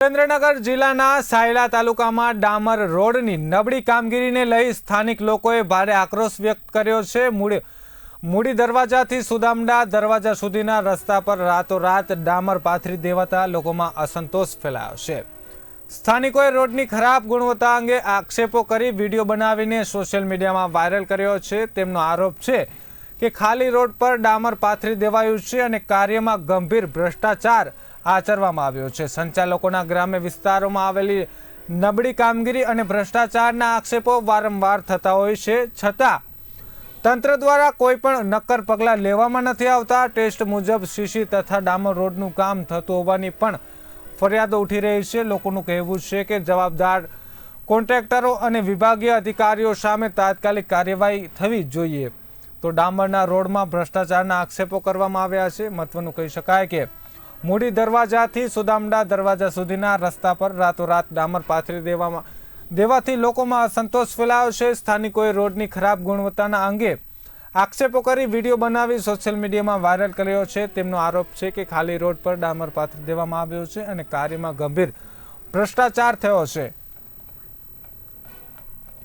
સુરેન્દ્રનગર જિલ્લાના સાયલા તાલુકામાં ડામર રોડની નબળી કામગીરીને લઈ સ્થાનિક લોકોએ ભારે આક્રોશ વ્યક્ત કર્યો છે. મૂળી મૂડી દરવાજાથી સુદામડા દરવાજા સુધીના રસ્તા પર રાતોરાત ડામર પાથરી દેવાતા લોકોમાં અસંતોષ ફેલાયો છે. સ્થાનિકોએ રોડની ખરાબ ગુણવત્તા અંગે આક્ષેપો કરી વીડિયો બનાવીને સોશિયલ મીડિયામાં વાયરલ કર્યો છે. તેમનો આરોપ છે કે ખાલી રોડ પર ડામર પાથરી દેવાયું છે અને કાર્યમાં ગંભીર ભ્રષ્ટાચાર આચરવામાં આવ્યો છે. સંચાલકોના ગ્રામ્ય વિસ્તારોમાં આવેલી નબળી કામગીરી અને ભ્રષ્ટાચારના આક્ષેપો વારંવાર થતા હોય છે. છતાં, તંત્ર દ્વારા કોઈ પણ નક્કર પગલાં લેવામાં નથી આવતા. ટેસ્ટ મુજબ સીસી તથા ડામર રોડનું કામ થતું હોવાની પણ ફરિયાદો ઉઠી રહી છે. લોકોનું કહેવું છે કે જવાબદાર કોન્ટ્રાક્ટરો અને વિભાગીય અધિકારીઓ સામે તાત્કાલિક કાર્યવાહી થવી જોઈએ. તો ડામરના રોડમાં ભ્રષ્ટાચારના આક્ષેપો કરવામાં આવ્યા છે. મહત્વનું કહી શકાય કે મૂડી દરવાજાથી સુદામડા દરવાજા સુધીના રસ્તા પર રાતોરાત ડામર પાથરી દેવામાં દેવાથી લોકોમાં અસંતોષ ફેલાયો છે. સ્થાનિકોએ રોડની ખરાબ ગુણવત્તાના અંગે આક્ષેપો કરી વીડિયો બનાવી સોશિયલ મીડિયામાં વાયરલ કર્યો છે. તેમનો આરોપ છે કે ખાલી રોડ પર ડામર પાથરી દેવામાં આવ્યો છે અને કાર્યમાં ગંભીર ભ્રષ્ટાચાર થયો છે.